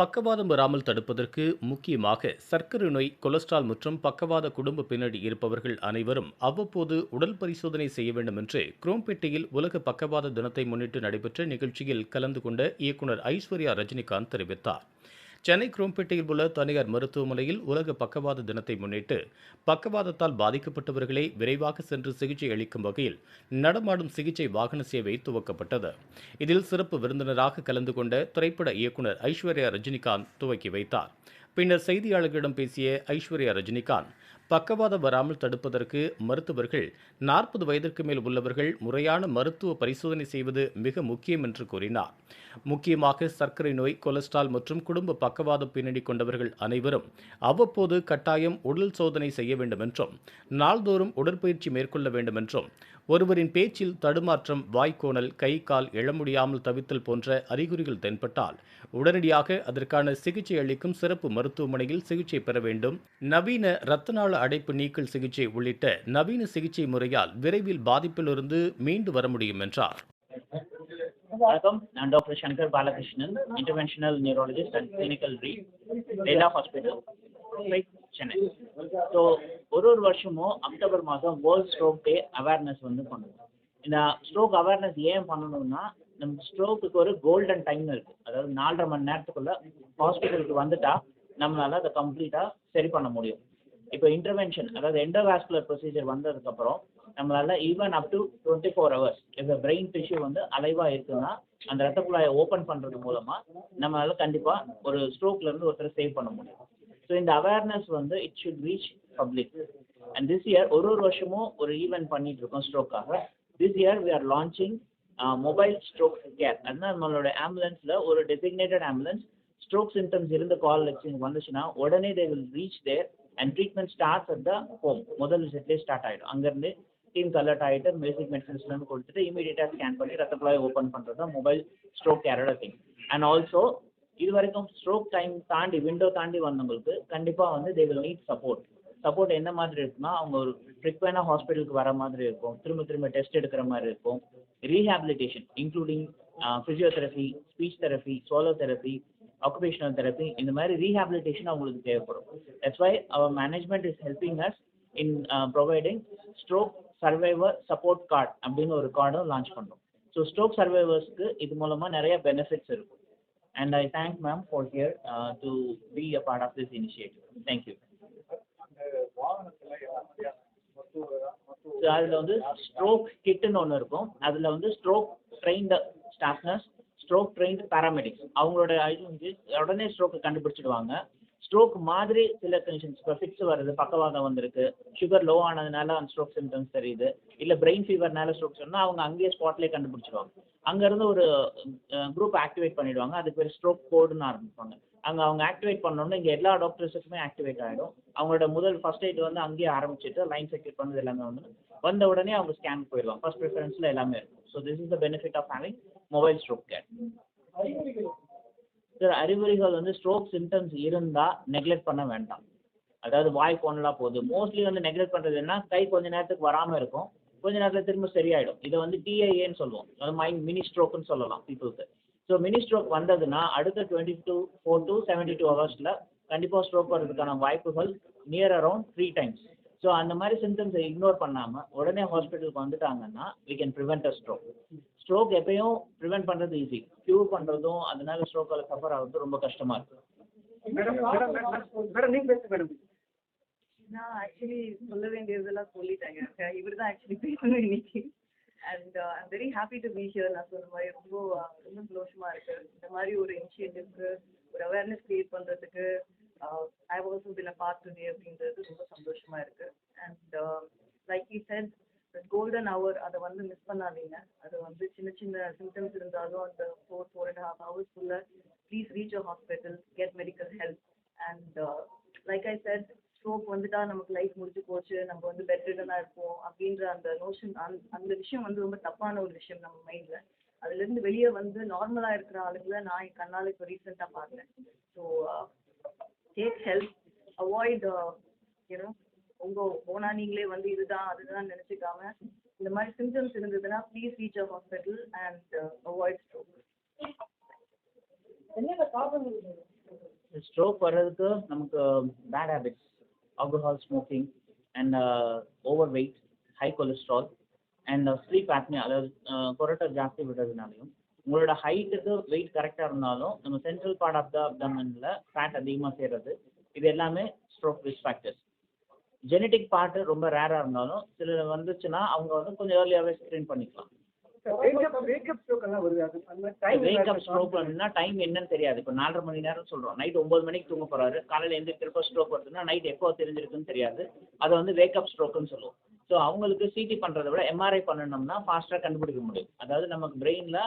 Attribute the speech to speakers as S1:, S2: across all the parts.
S1: பக்கவாதம் வராமல் தடுப்பதற்கு முக்கியமாக சர்க்கரை நோய் கொலஸ்ட்ரால் மற்றும் பக்கவாத குடும்ப பின்னணி இருப்பவர்கள் அனைவரும் அவ்வப்போது உடல் பரிசோதனை செய்ய வேண்டும் என்று குரோம்பேட்டையில் உலக பக்கவாத தினத்தை முன்னிட்டு நடைபெற்ற நிகழ்ச்சியில் கலந்து கொண்ட இயக்குனர் ஐஸ்வர்யா ரஜினிகாந்த் தெரிவித்தார். சென்னை குரோம்பேட்டையில் உள்ள தனியார் மருத்துவமனையில் உலக பக்கவாத தினத்தை முன்னிட்டு பக்கவாதத்தால் பாதிக்கப்பட்டவர்களை விரைவாக சென்று சிகிச்சை அளிக்கும் வகையில் நடமாடும் சிகிச்சை வாகன சேவை துவக்கப்பட்டது. இதில் சிறப்பு விருந்தினராக கலந்து கொண்ட திரைப்பட இயக்குனர் ஐஸ்வர்யா ரஜினிகாந்த் துவக்கி வைத்தார். பின்னர் செய்தியாளர்களிடம் பேசிய ஐஸ்வர்யா ரஜினிகாந்த் பக்கவாதம் வராமல் தடுப்பதற்கு மருத்துவர்கள் நாற்பது வயதிற்கு மேல் உள்ளவர்கள் முறையான மருத்துவ பரிசோதனை செய்வது மிக முக்கியம் என்று கூறினார். முக்கியமாக சர்க்கரை நோய் கொலஸ்ட்ரால் மற்றும் குடும்ப பக்கவாத பின்னணி கொண்டவர்கள் அனைவரும் அவ்வப்போது கட்டாயம் உடல் சோதனை செய்ய வேண்டும் என்றும் நாள்தோறும் உடற்பயிற்சி மேற்கொள்ள வேண்டும் என்றும் ஒருவரின் பேச்சில் தடுமாற்றம் வாய்க்கோணல் கை கால் எழ முடியாமல் தவித்தல் போன்ற அறிகுறிகள் தென்பட்டால் உடனடியாக அதற்கான சிகிச்சை அளிக்கும் சிறப்பு மருத்துவமனையில் சிகிச்சை பெற வேண்டும். நவீன இரத்தநாள அடைப்பு நீக்கல் சிகிச்சை உள்ளிட்ட நவீன சிகிச்சை முறையால் விரைவில் பாதிப்பிலிருந்து மீண்டு வர முடியும் என்றார்.
S2: வணக்கம். நான் doctor Shankar Balakrishnan interventional neurologist and clinical Rela hospital Chennai. So ஒரு ஒரு வருஷமும் அக்டோபர் மாதம் வேர்ல்ட் ஸ்ட்ரோக் டே அவேர்னஸ் வந்து பண்ணுவோம். இந்த ஸ்ட்ரோக் அவேர்னஸ் ஏன் பண்ணணும்னா நம்ம ஸ்ட்ரோக்குக்கு ஒரு கோல்டன் டைம் இருக்குது அதாவது நாலரை மணி நேரத்துக்குள்ள ஹாஸ்பிட்டலுக்கு வந்துட்டா நம்மளால அதை கம்ப்ளீட்டாக சரி பண்ண முடியும். இப்போ இன்டர்வென்ஷன் அதாவது எண்டோவாஸ்குலர் ப்ரொசீஜர் வந்ததுக்கப்புறம் நம்மளால even up to twenty four hours இப்போ பிரெயின் டிஷ்யூ வந்து அலைவாக இருக்குன்னா அந்த ரத்த குழாயை ஓப்பன் பண்ணுறது மூலமாக நம்மளால கண்டிப்பாக ஒரு ஸ்ட்ரோக்லேருந்து ஒருத்தரை சேவ் பண்ண முடியும். ஸோ இந்த அவேர்னஸ் வந்து it should reach public and this year ஒரு ஒரு வருஷமும் ஒரு ஈவெண்ட் பண்ணிட்டு இருக்கோம் ஸ்ட்ரோக்காக this year we are launching mobile stroke care அதனால் நம்மளோட ஆம்புலன்ஸில் ஒரு டெசிக்னேட்டட் ஆம்புலன்ஸ் ஸ்ட்ரோக் சிம்டம்ஸ் இருந்த கால் வந்துச்சுன்னா உடனே they will reach there and treatment starts at the home முதல் விசிட்லேயே ஸ்டார்ட் ஆகிடும் அங்கேருந்து டீம் கலர்ட் ஆகிட்டு பேசிக் மெடிசன்ஸ்லேருந்து கொடுத்துட்டு இமீடியட்டாக ஸ்கேன் பண்ணி ரத்த குழாய் ஓப்பன் பண்ணுறது தான் மொபைல் ஸ்ட்ரோக் கேரோட திங் அண்ட் ஆல்சோ இது வரைக்கும் ஸ்ட்ரோக் டைம் தாண்டி விண்டோ தாண்டி வந்தவங்களுக்கு கண்டிப்பாக வந்து they will need support support எந்த மாதிரி இருக்குன்னா அவங்க ஒரு ஃப்ரிக்வெண்டாக ஹாஸ்பிட்டலுக்கு வர மாதிரி இருக்கும். திரும்ப திரும்ப டெஸ்ட் எடுக்கிற மாதிரி இருக்கும். Rehabilitation including physiotherapy speech therapy swallow therapy occupational therapy இந்த மாதிரி ரீஹாபிலிட்டேஷன் அவங்களுக்கு தேவைப்படும். That's why our management is helping us in providing stroke survivor support card அப்படின்னு ஒரு கார்டும் லான்ச் பண்ணுறோம் ஸோ ஸ்ட்ரோக் சர்வைவர்ஸ்க்கு இது மூலமாக நிறைய பெனிஃபிட்ஸ் இருக்கும். And I thank ma'am for here uh, to be a part of this initiative. Thank you. அதில் வந்து ஸ்ட்ரோக் கிட்டுன்னு ஒன்று இருக்கும் அதில் வந்து stroke trained staff nurses stroke trained paramedics அவங்களோட இது வந்து உடனே ஸ்ட்ரோக்கை கண்டுபிடிச்சிடுவாங்க ஸ்ட்ரோக் மாதிரி சில கண்டிஷன்ஸ் இப்போ ஃபிக்ஸ் வருது பக்கவாதம் வந்திருக்கு சுகர் லோ ஆனதுனால அந்த ஸ்ட்ரோக் சிம்டம்ஸ் தெரியுது. இல்லை பிரெயின் ஃபீவர்னால ஸ்ட்ரோக் சொன்னால் அவங்க அங்கேயே ஸ்பாட்லேயே கண்டுபிடிச்சிடுவாங்க அங்கேருந்து ஒரு குரூப் ஆக்டிவேட் பண்ணிடுவாங்க. அதுக்கு பேர் ஸ்ட்ரோக் கோடுன்னு ஆரம்பிப்பாங்க. அங்கே அவங்க ஆக்டிவேட் பண்ணோன்னா இங்கே எல்லா டாக்டர்ஸுக்குமே ஆக்டிவேட் ஆகிடும் அவங்களோட முதல் ஃபர்ஸ்ட் எய்ட் வந்து அங்கேயே ஆரம்பிச்சுட்டு லைன் செக்யூர் பண்ணது எல்லாமே வந்து வந்த உடனே அவங்க ஸ்கேன் போயிடுவாங்க. ஃபர்ஸ்ட் ப்ரிஃபரன்ஸில் எல்லாமே இருக்கும். So this is the benefit of having mobile stroke care sir அறிகுறிகள் வந்து ஸ்ட்ரோக் சிம்டம்ஸ் இருந்தால் நெக்லெக்ட் பண்ண வேண்டாம். அதாவது வாய் போனலாம் போகுது. மோஸ்ட்லி வந்து நெக்லெக்ட் பண்ணுறது என்ன கை கொஞ்ச நேரத்துக்கு வராமல் இருக்கும். கொஞ்ச நேரத்தில் திரும்ப சரியாயிடும். இதை வந்து டிஐஏன்னு சொல்லுவோம். அது மைண்ட் மினி ஸ்ட்ரோக்குன்னு சொல்லலாம் பீப்புளுக்கு ஸோ மினி ஸ்ட்ரோக் வந்ததுன்னா அடுத்த twenty two four to seventy two ஹவர்ஸில் கண்டிப்பாக ஸ்ட்ரோக் வர்றதுக்கான வாய்ப்புகள் near around three times so அந்த மாதிரி சிம்டம்ஸை இக்னோர் பண்ணாமல் உடனே ஹாஸ்பிட்டலுக்கு வந்துட்டாங்கன்னா we can prevent a stroke stroke எப்பயும் ப்ரிவெண்ட் பண்ணுறது ஈஸி க்யூர் பண்ணுறதும் அதனால ஸ்ட்ரோக்கால் சஃபர் ஆகிறது ரொம்ப கஷ்டமாக இருக்கும்
S3: நான் ஆக்சுவலி சொல்ல வேண்டியதெல்லாம் சொல்லிட்டேங்க. இவர் தான் ஆக்சுவலி பேசணும் இன்னைக்கு. And I'm very happy to be here நான் சொன்ன மாதிரி ரொம்ப ரொம்ப சந்தோஷமா இருக்கு. இந்த மாதிரி ஒரு இனிஷியேட்டிவ்க்கு ஒரு அவேர்னஸ் கிரியேட் பண்றதுக்கு I also been a part today அப்படின்றது ரொம்ப சந்தோஷமா இருக்கு. And like you said golden hour அதை வந்து மிஸ் பண்ணாதீங்க. அது வந்து சின்ன சின்ன சிம்டம்ஸ் இருந்தாலும் அந்த four four and half ஹவர்ஸ்க்குள்ள please reach a hospital get medical help and like I said stroke வந்துட்டா நமக்கு லைஃப் முடிஞ்சு போச்சு நம்ம வந்து பெட்ரிடனாக இருப்போம் அப்படின்ற அந்த நோஷன் அந்த அந்த விஷயம் வந்து ரொம்ப தப்பான ஒரு விஷயம் நம்ம மைண்டில் அதுலேருந்து வெளியே வந்து நார்மலாக இருக்கிற ஆளுங்களை நான் என் கண்ணால் இப்போ ரீசெண்டாக பார்த்தேன். So uh, take help avoid you know உங்கள் போனால் நீங்களே வந்து இதுதான் அதுதான் நினச்சிக்காம இந்த மாதிரி சிம்டம்ஸ் இருந்ததுன்னா please reach a hospital and avoid stroke
S2: stroke வர்றதுக்கு நமக்கு bad habits alcohol smoking and over weight high cholesterol and sleep apnoea அதாவது கொரட்டை ஜாஸ்தி விடுறதுனாலையும் உங்களோட ஹைட்டுக்கு வெயிட் கரெக்டாக இருந்தாலும் நம்ம சென்ட்ரல் பார்ட் ஆஃப் த அப்டமனில் ஃபேட் அதிகமாக சேர்றது இது எல்லாமே stroke risk factors genetic part ரொம்ப ரேராக இருந்தாலும் சில வந்துச்சுன்னா அவங்க வந்து கொஞ்சம் ஏர்லியாகவே ஸ்க்ரீன் பண்ணிக்கலாம்.
S4: வேக்கப் ஸ்ட்ரோக் மாதிரி டைம்
S2: என்னன்னு தெரியாது. இப்போ நாலரை மணி நேரம் சொல்றோம். நைட் ஒன்பது மணிக்கு தூங்க போறாரு. காலையில எந்திரிக்கிறப்ப ஸ்ட்ரோக் வருதுன்னா நைட் எப்போ தெரிஞ்சிருக்குன்னு தெரியாது. அதை வந்து வேக்கப் ஸ்ட்ரோக்குன்னு சொல்லுவோம். ஸோ அவங்களுக்கு சிடி பண்றதை விட எம்ஆர்ஐ பண்ணணும்னா ஃபாஸ்ட்டாக கண்டுபிடிக்க முடியும். அதாவது நமக்கு பிரெயின்ல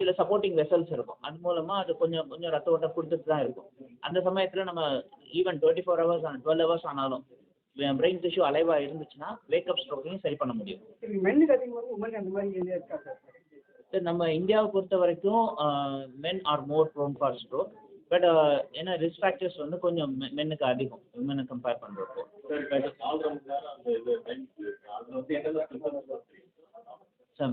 S2: சில சப்போர்ட்டிங் வெசல்ஸ் இருக்கும். அது மூலமா அது கொஞ்சம் கொஞ்சம் ரத்த ஓட்டம் கொடுத்துட்டு தான் இருக்கும். அந்த சமயத்துல நம்ம ஈவன் டுவெண்ட்டி ஃபோர் ஹவர்ஸ் ஆன டுவெல் ஹவர்ஸ் ஆனாலும் பிரெயின் டிஷ்யூ அலைவா இருந்துச்சுன்னா வேக்கப் ஸ்ட்ரோக்கையும் சரி பண்ண முடியும்.
S4: சார்
S2: நம்ம இந்தியாவை பொறுத்த வரைக்கும் men are more prone for stroke but ஏன்னா ரிஸ்க் ஃபேக்டர்ஸ் வந்து கொஞ்சம் மென்னுக்கு அதிகம். விமனை கம்பேர் பண்ணுறப்போ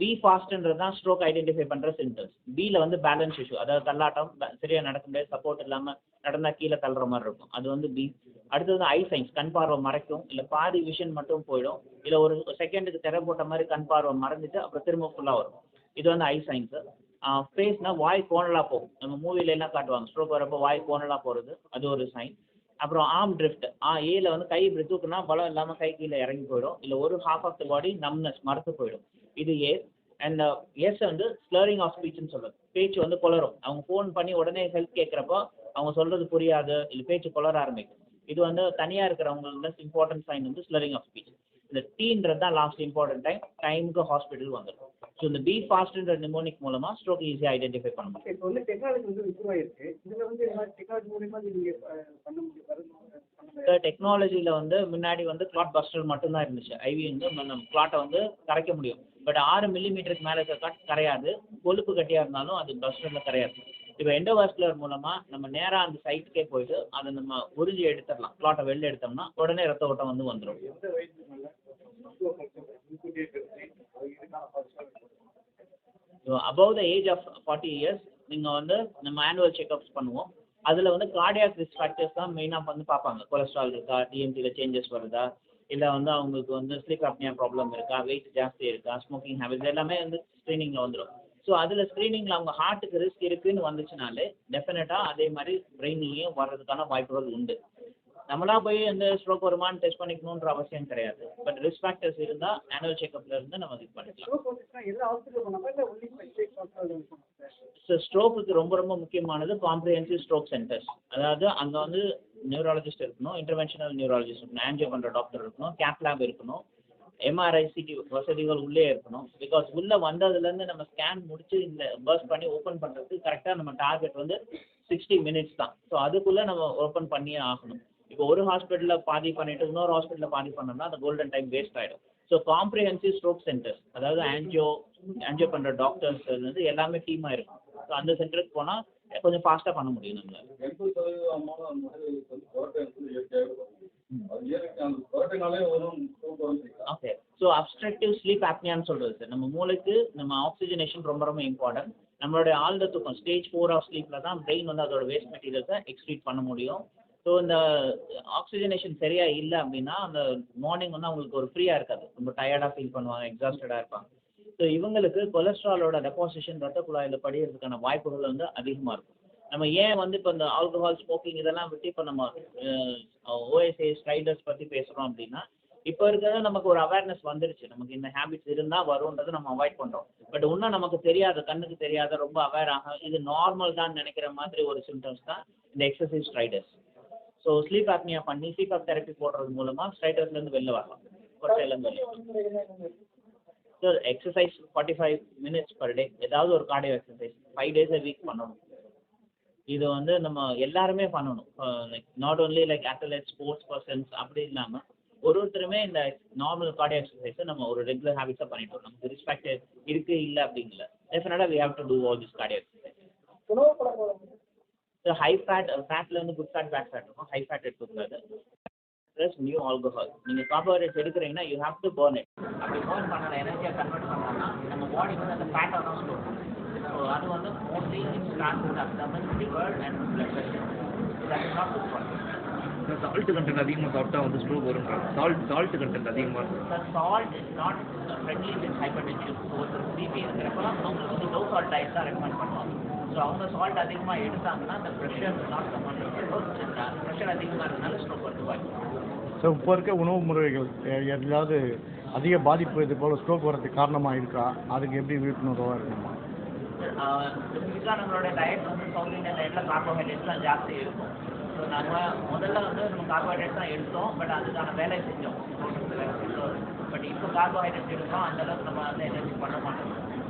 S2: பி ஃபாஸ்ட்ன்றது தான் ஸ்ட்ரோக் ஐடென்டிஃபை பண்ணுற சிம்டம்ஸ் பியில் வந்து பேலன்ஸ் இஷ்யூ அதாவது தள்ளாட்டம் சரியாக நடக்க முடியாது சப்போர்ட் இல்லாமல் நடந்தால் கீழே தள்ளுற மாதிரி இருக்கும். அது வந்து பி அடுத்தது ஐ சைன்ஸ் கண் பார்வை மறைக்கும் இல்லை பாதி விஷன் மட்டும் போயிடும் இல்லை ஒரு செகண்டுக்கு திரை போட்ட மாதிரி கண் பார்வை மறைஞ்சிட்டு அப்புறம் திரும்ப ஃபுல்லாக வரும். இது வந்து ஐ சைன்ஸு ஃபேஸ்னா வாய் கோணலாக போகும். நம்ம மூவில எல்லாம் காட்டுவாங்க ஸ்ட்ரோக் வரப்போ வாய் கோணலாக போகிறது அது ஒரு சைன் அப்புறம் ஆம் ட்ரிஃப்ட் ஆ ஏல வந்து கை இப்படி தூக்குனா பலம் இல்லாமல் கை கீழே இறங்கி போயிடும் இல்லை ஒரு half of the body numbness மறந்து போயிடும். இது ஏ அண்ட் எஸ் வந்து ஸ்லரிங் ஆஃப் ஸ்பீச்னு சொல்லுது பேச்சு வந்து குளரும். அவங்க ஃபோன் பண்ணி உடனே ஹெல்ப் கேட்குறப்போ அவங்க சொல்றது புரியாது இல்லை பேச்சு குளர ஆரம்பிக்கும். இது வந்து தனியாக இருக்கிறவங்களுக்கு இம்பார்ட்டன்ட் சைன் வந்து ஸ்லரிங் ஆஃப் ஸ்பீச் இந்த டீன்றது தான் லாஸ்ட் இம்பார்ட்டன்ட் டைம் டைமுக்கு ஹாஸ்பிட்டல் வந்துடும் ஸோ இந்த பி ஃபாஸ்ட்ன்ற நிமோனிக் மூலமாக ஸ்ட்ரோக் ஈஸியாக ஐடென்டிஃபை பண்ண முடியும்.
S4: இப்போ வந்து டெக்னாலஜி வந்து இம்ப்ரூவ் ஆயிருக்கு இதுல வந்து டெக்னாலஜி பண்ண முடியும்.
S2: டெக்னாலஜியில் வந்து முன்னாடி வந்து கிளாட் பஸ்டர் மட்டும்தான் இருந்துச்சு. ஐவி வந்து நம்ம கிளாட்டை வந்து கரைக்க முடியும். பட் ஆறு மில்லிமீட்டருக்கு மேலே இருக்க கட் கரையாது. கொழுப்பு கட்டியாக இருந்தாலும் அது பஸ்டரில் கரையாது. இப்போ எண்டோவாஸ்குலர் மூலமாக நம்ம நேராக அந்த சைட்டுக்கே போயிட்டு அதை நம்ம உறிஞ்சி எடுத்துடலாம். கிளாட்டை வெளில எடுத்தோம்னா உடனே ரத்த ஓட்டம் வந்து வந்துடும் so above the age of forty years நீங்கள் வந்து நம்ம ஆனுவல் செக்அப்ஸ் பண்ணுவோம். அதில் வந்து கார்டியாக் ரிஸ்க் ஃபேக்டர்ஸ் தான் மெயினாக வந்து பார்ப்பாங்க. கொலஸ்ட்ரால் இருக்கா? டிஎம்டியில் சேஞ்சஸ் வருதா? இல்லை வந்து அவங்களுக்கு வந்து ஸ்லீப் அப்னியா ப்ராப்ளம் இருக்கா வெயிட் ஜாஸ்தி இருக்கா ஸ்மோக்கிங் ஹேபிட்ஸ் எல்லாமே வந்து ஸ்க்ரீனிங்கில் வந்துடும் ஸோ அதில் ஸ்க்ரீனிங்கில் அவங்க ஹார்ட்டுக்கு ரிஸ்க் இருக்குன்னு வந்துச்சுனாலே டெஃபினட்டாக அதே மாதிரி பிரெயின்லேயும் வர்றதுக்கான வாய்ப்புகள் உண்டு. நம்மளா போய் அந்த ஸ்ட்ரோக் வருமானு டெஸ்ட் பண்ணிக்கணுன்ற அவசியம் கிடையாது. பட் ரிஸ்க் ஃபேக்டர்ஸ் இருந்தால் ஆனுவல் செக்அப்ல இருந்து நம்ம இது பண்ணிக்கலாம். ஸோ ஸ்ட்ரோக்குக்கு ரொம்ப ரொம்ப முக்கியமானது காம்ப்ரிஹென்சிவ் ஸ்ட்ரோக் சென்டர்ஸ் அதாவது அங்கே வந்து நியூராலஜிஸ்ட் இருக்கணும் இன்டர்வென்ஷனல் நியூராலஜிஸ்ட் இருக்கணும் ஆன்ஜியோ பண்ணுற டாக்டர் இருக்கணும் கேப் லேப் இருக்கணும் எம்ஆர்ஐ சிடி வசதிகள் உள்ளே இருக்கணும். பிகாஸ் உள்ளே வந்ததுலேருந்து நம்ம ஸ்கேன் முடிச்சு இந்த பர்ஸ் பண்ணி ஓப்பன் பண்ணுறதுக்கு கரெக்டாக நம்ம டார்கெட் வந்து சிக்ஸ்டி மினிட்ஸ் தான். ஸோ அதுக்குள்ளே நம்ம ஓப்பன் பண்ணியே ஆகணும். இப்போ ஒரு ஹாஸ்பிட்டலில் பாதி பண்ணிட்டு இன்னொரு ஹாஸ்பிட்டலில் பாதி பண்ணோம்னா அந்த கோல்டன் டைம் வேஸ்ட் ஆகிடும் ஸோ காம்ப்ரிஹென்சிவ் ஸ்ட்ரோக் சென்டர்ஸ் அதாவது ஆன்ஜியோ ஆன்ஜியோ பண்ணுற டாக்டர்ஸ் வந்து எல்லாமே டீமாக இருக்கும். ஸோ அந்த சென்டருக்கு போனால் கொஞ்சம் ஃபாஸ்ட்டாக பண்ண முடியும் நம்மளால. ஓகே ஸோ அப்ஸ்ட்ரக்டிவ் ஸ்லீப் ஆப்னியான்னு சொல்றது சார் நம்ம மூளைக்கு நம்ம ஆக்சிஜனேஷன் ரொம்ப ரொம்ப இம்பார்ட்டன்ட் நம்மளுடைய ஆழ்ந்த தூக்கம் ஸ்டேஜ் ஃபோர் ஆஃப் ஸ்லீப்பில் தான் பிரெயின் வந்து அதோட வேஸ்ட் மெட்டீரியல்ஸை எக்ஸ்ட்ரீட் பண்ண முடியும். ஸோ இந்த ஆக்சிஜனேஷன் சரியா இல்லை அப்படின்னா அந்த மார்னிங் வந்து அவங்களுக்கு ஒரு ஃப்ரீயாக இருக்காது. ரொம்ப டயர்டாக ஃபீல் பண்ணுவாங்க எக்ஸாஸ்டடாக இருப்பாங்க. ஸோ இவங்களுக்கு கொலஸ்ட்ராலோட டெபாசிஷன் ரத்த குழாயில் படிகிறதுக்கான வாய்ப்புகள் வந்து அதிகமாக இருக்கும். நம்ம ஏன் வந்து இப்போ இந்த ஆல்கஹால் ஸ்மோக்கிங் இதெல்லாம் விட்டு இப்போ நம்ம ஓஎஸ்ஏ ஸ்ட்ரைடர்ஸ் பற்றி பேசுகிறோம் அப்படின்னா இப்போ இருக்கிறது நமக்கு ஒரு அவேர்னஸ் வந்துருச்சு. நமக்கு இந்த ஹேபிட்ஸ் இருந்தால் வரும்ன்றதை நம்ம அவாய்ட் பண்ணுறோம் பட் இன்னும் நமக்கு தெரியாத கண்ணுக்கு தெரியாத ரொம்ப அவேர் ஆக இது நார்மல் தான் நினைக்கிற மாதிரி ஒரு சிம்டம்ஸ் தான் இந்த exercise stridors so sleep apnea பண்ணி ஸ்லீப் ஆப் தெரப்பி போடுறது மூலமாக ஸ்ட்ரைடர்ஸ்லேருந்து வெளில வரலாம். கொட்டையிலேருந்து வெளில so exercise forty five minutes per day ஏதாவது ஒரு cardio exercise five days week பண்ணணும். இது வந்து நம்ம எல்லாருமே பண்ணணும். Like not only like athlete sports persons அப்படி இல்லாமல் ஒரு ஒருத்தருமே இந்த நார்மல் கார்டியோ எக்ஸசைஸை நம்ம ஒரு ரெகுலர் ஹேபிட்ஸாக பண்ணிட்டோம் நமக்கு ரெஸ்பெக்ட் இருக்கு இல்லை அப்படிங்கல. டெஃபினட்டாக we have to do all this cardio exercise so high fat ஃபேட்டில் வந்து குட் ஃபேட் பேட் ஃபேட் இருக்கும். ஹை ஃபேட் எடுத்துக்கூடாது ப்ளஸ் நியூ ஆல்கஹால் நீங்கள் கார்போஹைட்ரேட்ஸ் எடுக்கிறீங்கன்னா you have to burn it. அப்படி burn பண்ணல எனர்ஜியாக கன்வெர்ட் பண்ணோம்னா நம்ம பாடி வந்து அந்த ஃபேட்டை தான் ஸ்டோர் ஸோ அது வந்து mostly start with abdomen liver and blood pressure.
S5: Salt content அதிகமாக சாப்பிட்டா வந்து ஸ்ட்ரோக் வரும்ன்றாங்க சால்ட் சால்ட் கண்டென்ட் அதிகமாக இருக்கும்
S2: The salt is not uh, friendly with hypertension. So ஒரு பிபி இருக்கிறப்பெல்லாம் அவங்களுக்கு வந்து லோ சால்ட் டயட் தான் ரெக்கமெண்ட் பண்ணுவாங்க. ஸோ அவங்க சால்ட் அதிகமாக எடுத்தாங்கன்னா அந்த ப்ரெஷர் நாட் ப்ரெஷர் அதிகமாக இருக்கனால ஸ்ட்ரோக் வந்து
S4: ஸோ இப்போ இருக்க உணவு முறைகள் எதாவது அதிக பாதிப்பு இது போல் ஸ்ட்ரோக் வரதுக்கு காரணமாக இருக்கா? அதுக்கு எப்படி விழிப்புணர்வாக இருக்கணுமா?
S2: ஸ்பெசிஃபிக்காக நம்மளோட டயட் வந்து இந்தியன் டயட்டில் கார்போஹைட்ரேட்ஸ்லாம் ஜாஸ்தி இருக்கும். ஸோ நம்ம முதல்ல வந்து நம்ம கார்போஹைட்ரேட்ஸ் தான் எடுத்தோம் பட் அதுக்கான வேலை செஞ்சோம். பட் இப்போ கார்போஹைட்ரேட்ஸ் எடுக்கிறோம் அந்த அளவுக்கு நம்ம வந்து எனர்ஜி பண்ண மாட்டோம்.